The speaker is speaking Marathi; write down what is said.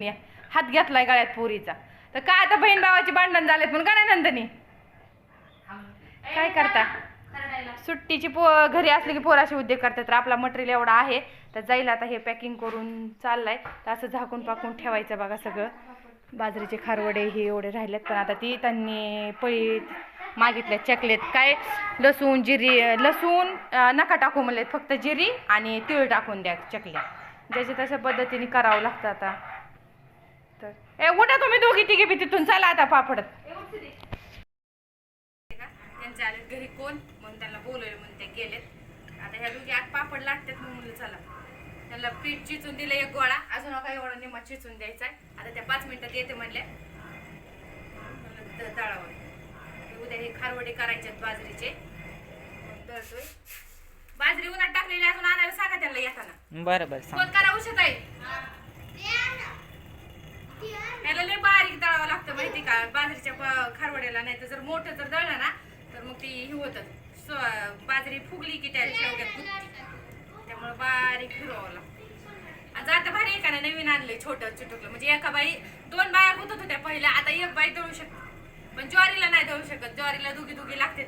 हात घेतलाय गळ्यात पोरीचा. तर काय आता बहीण भावाची भांडण झालेत पण का नाही नंदनी? काय करता? सुट्टीची पो घरी असली की पोराशी उद्योग करतात. तर आपला मटेरियल एवढा आहे. तर जाईल आता हे पॅकिंग करून चाललंय. तर असं झाकून पाकून ठेवायचं बघा सगळं. बाजरीचे खारवडे हे एवढे राहिलेत. पण आता ती त्यांनी पळी मागितल्या चकलेत काय? लसूण जिरी लसूण नका टाकू म्हणलेत. फक्त जिरी आणि तीळ टाकून द्या चकल्या ज्याच्या तशा पद्धतीने करावं लागतं आता. तर. ए उठा तुम्ही दोघी तिघी बी तिथून. चला आता पापडत त्यांचे आले घरी कोण? म्हणून त्यांना बोलवलं म्हणून ते गेलेत. आता ह्या दोघी आत पापड लागतात मग म्हणलं चला. त्यांना पीठ चिचून दिलं एक गोळा. अजून काही एवढा निमा चिचून द्यायचा आहे आता त्या पाच मिनिटात येते म्हणलं द- दळावं ते उद्या हे खारवडे करायचे आहेत बाजरीचे. दळतोय बाजरी उन्हात टाकलेली अजून आणायला सांगा त्यांना येताना. बरं बरं फोन करा उशत आहे त्याला लय बारीक दळावं लागतं माहिती का? बाजरीच्या प- खारवड्याला नाही तर जर मोठं जर दळलं ना तर मग ती हे होतं. बाजरी फुगली की त्या शेवग्यात त्यामुळे बारीक फिरवावं लागतं. आणि आता भारी आहे का नवीन आणलंय छोटं चुटकलं. म्हणजे एका बाई दोन बाया होत होत्या पहिल्या आता एक बाई दळू शकते. पण ज्वारीला नाही दळू शकत. ज्वारीला दुगी दुगी लागते